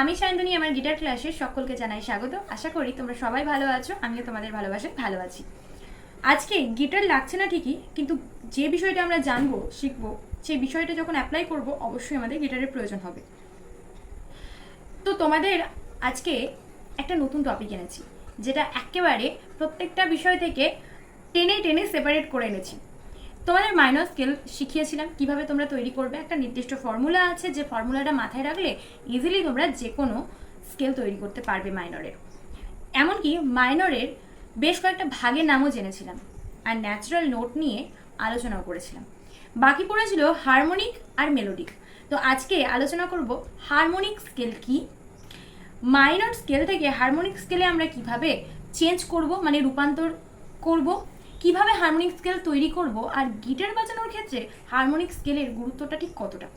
আমি সায়ন্তনী আমার গিটার ক্লাসে সকলকে জানাই স্বাগত। আশা করি তোমরা সবাই ভালো আছো, আমিও তোমাদের ভালোবাসায় ভালো আছি। আজকে গিটার লাগছে না ঠিকই, কিন্তু যে বিষয়টা আমরা জানব, শিখব, সেই বিষয়টা যখন অ্যাপ্লাই করব, অবশ্যই আমাদের গিটারের প্রয়োজন হবে। তো তোমাদের আজকে একটা নতুন টপিক এনেছি, যেটা একেবারে প্রত্যেকটা বিষয় থেকে টেনে টেনে সেপারেট করে এনেছি। তোমাদের মাইনর স্কেল শিখিয়েছিলাম, কীভাবে তোমরা তৈরি করবে। একটা নির্দিষ্ট ফর্মুলা আছে, যে ফর্মুলাটা মাথায় রাখলে ইজিলি তোমরা যে কোনো স্কেল তৈরি করতে পারবে মাইনরের এমনকি মাইনরের বেশ কয়েকটা ভাগের নামও জেনেছিলাম আর ন্যাচারাল নোট নিয়ে আলোচনাও করেছিলাম। বাকি পড়েছিল হারমোনিক আর মেলোডিক তো আজকে আলোচনা করব হারমোনিক স্কেল কি? মাইনর স্কেল থেকে হারমোনিক স্কেলে আমরা কীভাবে চেঞ্জ করব মানে রূপান্তর করব কীভাবে হারমোনিক স্কেল তৈরি করব আর গিটার বাজানোর ক্ষেত্রে হারমোনিক স্কেলের গুরুত্বটা ঠিক কতটা?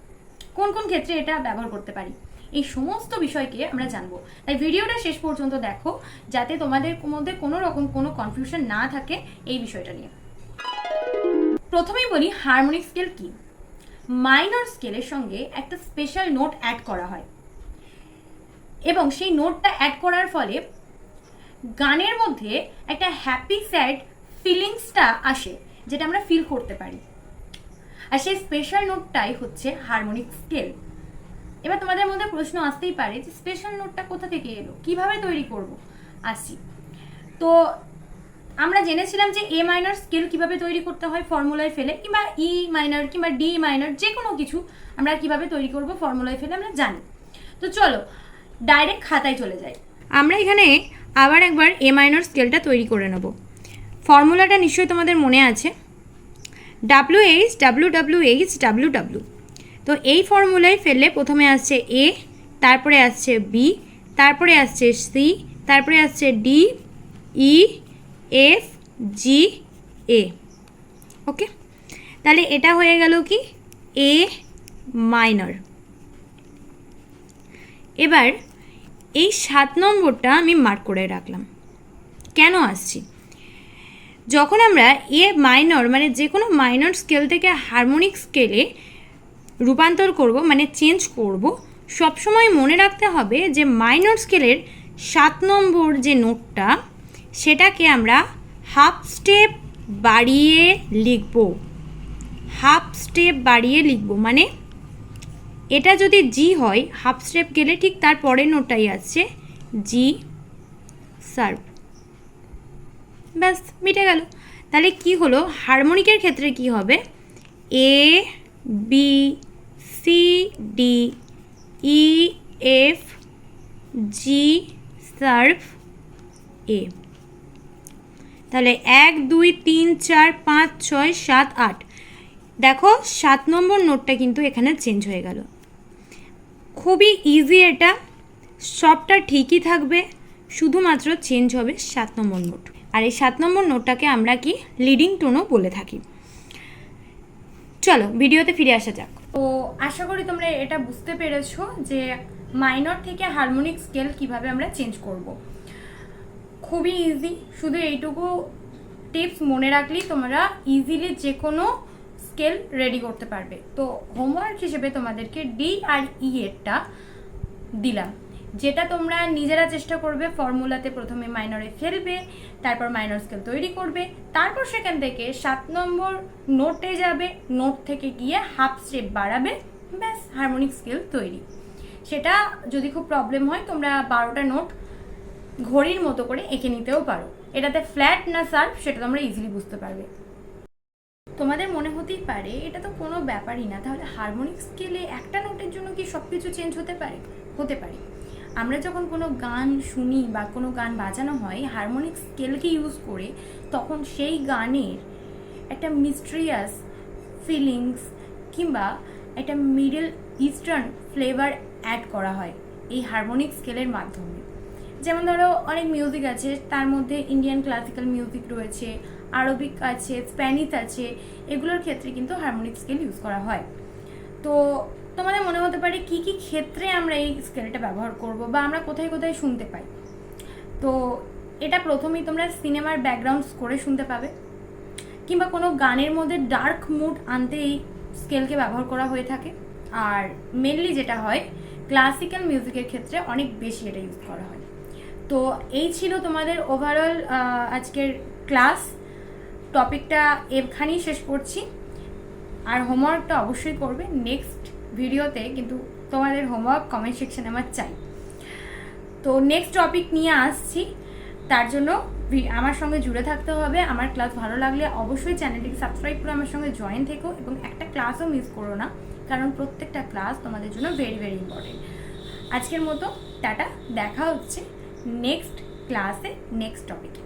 কোন কোন ক্ষেত্রে এটা ব্যবহার করতে পারি? এই সমস্ত বিষয়কে আমরা জানব। তাই ভিডিওটা শেষ পর্যন্ত দেখো, যাতে তোমাদের মধ্যে কোনো রকম কোনো কনফিউশন না থাকে এই বিষয়টা নিয়ে। প্রথমেই বলি হারমোনিক স্কেল কি? মাইনর স্কেলের সঙ্গে একটা স্পেশাল নোট অ্যাড করা হয়। এবং সেই নোটটা অ্যাড করার ফলে গানের মধ্যে একটা হ্যাপি স্যাড ফিলিংসটা আসে, যেটা আমরা ফিল করতে পারি। আর সেই স্পেশাল নোটটাই হচ্ছে হারমোনিক স্কেল এবার তোমাদের মধ্যে প্রশ্ন আসতেই পারে যে স্পেশাল নোটটা কোথা থেকে এলো? কীভাবে তৈরি করব? আসি। তো আমরা জেনেছিলাম যে এ মাইনর স্কেল কীভাবে তৈরি করতে হয় ফর্মুলায় ফেলে, কিংবা ই মাইনর কিংবা ডি মাইনর যে কোনো কিছু আমরা কীভাবে তৈরি করব ফর্মুলায় ফেলে আমরা জানি। তো চলো ডাইরেক্ট খাতায় চলে যাই। আমরা এখানে আবার একবার এ মাইনর স্কেলটা তৈরি করে নেব। ফর্মুলাটা নিশ্চয়ই তোমাদের মনে আছে। W H W W H W W তো এই ফর্মুলায় ফেললে প্রথমে আসছে এ তারপরে আসছে বি তারপরে আসছে সি তারপরে আসছে ডি ই এফ জি এ ওকে তাহলে এটা হয়ে গেল কি? এ মাইনর এবার এই সাত নম্বরটা আমি মার্ক করে রাখলাম। কেন আসছি? যখন আমরা এ মাইনর মানে যে কোনো মাইনর স্কেল থেকে হারমোনিক স্কেলে রূপান্তর করব মানে চেঞ্জ করব, সবসময় মনে রাখতে হবে যে মাইনর স্কেলের সাত নম্বর যে নোটটা, সেটাকে আমরা হাফ স্টেপ বাড়িয়ে লিখব। হাফ স্টেপ বাড়িয়ে লিখব মানে এটা যদি জি হয় হাফ স্টেপ গেলে ঠিক তার পরের নোটটাই আছে জি সার্ভ ব্যাস, মিটে গেল। তাহলে কি হলো? হারমোনিকের ক্ষেত্রে কি হবে? A B C D E F G serve এ তাহলে এক, দুই, তিন, চার, পাঁচ, ছয়, সাত, আট। দেখো, সাত নম্বর নোটটা কিন্তু এখানে চেঞ্জ হয়ে গেল। খুবই ইজি এটা। সবটা ঠিকই থাকবে। শুধুমাত্র চেঞ্জ হবে সাত নম্বর নোট। আর এই সাত নম্বর নোটটাকে আমরা কি লিডিং টোনও বলে থাকি। চলো, ভিডিওতে ফিরে আসা যাক। তো আশা করি তোমরা এটা বুঝতে পেরেছ যে মাইনর থেকে হারমোনিক স্কেল কীভাবে আমরা চেঞ্জ করব। খুবই ইজি শুধু এইটুকু টিপস মনে রাখলেই তোমরা ইজিলি যে কোনো স্কেল রেডি করতে পারবে। তো হোমওয়ার্ক হিসেবে তোমাদেরকে ডি আর ই এরটা দিলাম। যেটা তোমরা নিজেরা চেষ্টা করবে ফর্মুলাতে প্রথমে মাইনরে ফেলবে, তারপর মাইনর স্কেল তৈরি করবে, তারপর সেখান থেকে সাত নম্বর নোটে যাবে নোট থেকে গিয়ে হাফ স্টেপ বাড়াবে, ব্যাস হারমোনিক স্কেল তৈরি। সেটা যদি খুব প্রবলেম হয়, তোমরা বারোটা নোট ঘড়ির মতো করে এঁকে নিতেও পারো। এটাতে ফ্ল্যাট না সার্ভ সেটা তোমরা ইজিলি বুঝতে পারবে। তোমাদের মনে হতেই পারে, এটা তো কোনো ব্যাপারই না, তাহলে হারমোনিক স্কেলে একটা নোটের জন্য কি সব কিছু চেঞ্জ হতে পারে? হতে পারে। আমরা যখন কোনো গান শুনি বা কোনো গান বাজানো হয়, হারমোনিক স্কেলকে ইউজ করে তখন সেই গানের একটা মিস্ট্রিয়াস ফিলিংস কিংবা একটা মিডল ইস্টার্ন ফ্লেভার অ্যাড করা হয় এই হারমোনিক স্কেলের মাধ্যমে। যেমন ধরো, অনেক মিউজিক আছে, তার মধ্যে ইন্ডিয়ান ক্লাসিক্যাল মিউজিক রয়েছে আরবিক আছে স্প্যানিশ আছে, এগুলোর ক্ষেত্রে কিন্তু হারমোনিক স্কেল ইউজ করা হয়। তো তোমাদের মনে হতে পারে কি কি ক্ষেত্রে আমরা এই স্কেলটা ব্যবহার করব বা আমরা কোথায় কোথায় শুনতে পাই। তো এটা প্রথমেই তোমরা সিনেমার ব্যাকগ্রাউন্ড স্কোরে শুনতে পাবে কিংবা কোনো গানের মধ্যে ডার্ক মুড আনতে এই স্কেলকে ব্যবহার করা হয়ে থাকে। আর মেনলি যেটা হয়, ক্লাসিক্যাল মিউজিকের ক্ষেত্রে অনেক বেশি এটা ইউজ করা হয়। তো এই ছিল তোমাদের ওভারঅল আজকের ক্লাস। টপিকটা এখানেই শেষ করছি। আর হোমওয়ার্কটা অবশ্যই করবে। নেক্সট ভিডিওতে, কিন্তু তোমাদের হোমওয়ার্ক কমেন্ট সেকশানে আমার চাই। তো নেক্সট টপিক নিয়ে আসছি, তার জন্য আমার সঙ্গে জুড়ে থাকতে হবে। আমার ক্লাস ভালো লাগলে অবশ্যই চ্যানেলটিকে সাবস্ক্রাইব করে আমার সঙ্গে জয়েন থেকো এবং একটা ক্লাসও মিস করো না, কারণ প্রত্যেকটা ক্লাস তোমাদের জন্য ভেরি ভেরি ইম্পর্টেন্ট আজকের মতো টাটা, দেখা হচ্ছে নেক্সট ক্লাসে নেক্সট টপিকে